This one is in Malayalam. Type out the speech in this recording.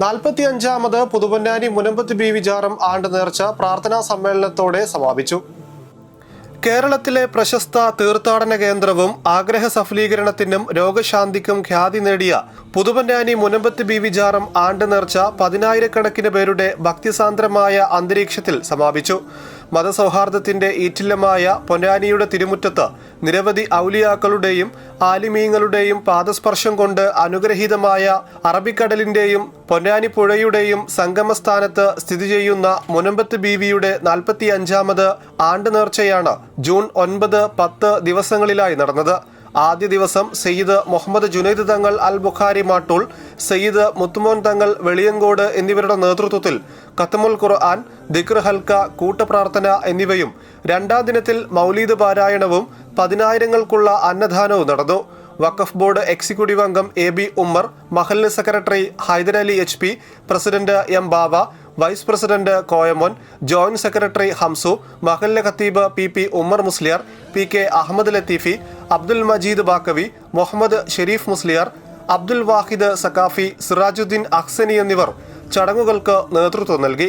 നാൽപ്പത്തിയഞ്ചാമത് പുതുപൊന്നാനി മുനമ്പത്ത് ബി വിചാരം ആണ്ട് നേർച്ച പ്രാർത്ഥനാ സമ്മേളനത്തോടെ സമാപിച്ചു. കേരളത്തിലെ പ്രശസ്ത തീർത്ഥാടന കേന്ദ്രവും ആഗ്രഹ സഫലീകരണത്തിനും രോഗശാന്തിക്കും ഖ്യാതി നേടിയ പുതുപൊന്നാനി മുനമ്പത്ത് ബി വിചാരം ആണ്ട് നേർച്ച പതിനായിരക്കണക്കിന് പേരുടെ ഭക്തിസാന്ദ്രമായ അന്തരീക്ഷത്തിൽ സമാപിച്ചു. മതസൗഹാർദ്ദത്തിന്റെ ഈറ്റില്ലമായ പൊന്നാനിയുടെ തിരുമുറ്റത്ത് നിരവധി ഔലിയാക്കളുടെയും ആലിമീങ്ങളുടെയും പാദസ്പർശം കൊണ്ട് അനുഗ്രഹീതമായ അറബിക്കടലിന്റെയും പൊന്നാനി പുഴയുടെയും സംഗമസ്ഥാനത്ത് സ്ഥിതി ചെയ്യുന്ന മുനമ്പത്ത് ബീവിയുടെ നാൽപ്പത്തി അഞ്ചാമത് ആണ്ട് നേർച്ചയാണ് ജൂൺ ഒൻപത് പത്ത് ദിവസങ്ങളിലായി നടന്നത്. ആദ്യ ദിവസം സയ്യിദ് മുഹമ്മദ് ജുനൈദ് തങ്ങൾ അൽ ബുഖാരി മാട്ടൂൾ സയ്യിദ് മുത്തുമോൻ തങ്ങൾ വെളിയങ്കോട് എന്നിവരുടെ നേതൃത്വത്തിൽ ഖത്തമുൽ ഖുർആൻ ദിക്ർ ഹൽക്ക കൂട്ടപ്രാർത്ഥന എന്നിവയും രണ്ടാം ദിനത്തിൽ മൗലീദ് പാരായണവും പതിനായിരങ്ങൾക്കുള്ള അന്നദാനവും നടന്നു. വഖഫ് ബോർഡ് എക്സിക്യൂട്ടീവ് അംഗം എ ബി ഉമ്മർ മഹല്ല് secretary Hyderali H P president M Bava vice president Koyamon joint secretary Hamsu മഹല്ല ഖത്തീബ് P P Ummer Musliyar P K Ahammed Latheefi Abdul Majeed Baqavi Muhammed Shereef Musliyar Abdul Wahid Saqafi Sirajuddeen Ahsani എന്നിവർ ചടങ്ങുകൾക്ക് നേതൃത്വം നൽകി.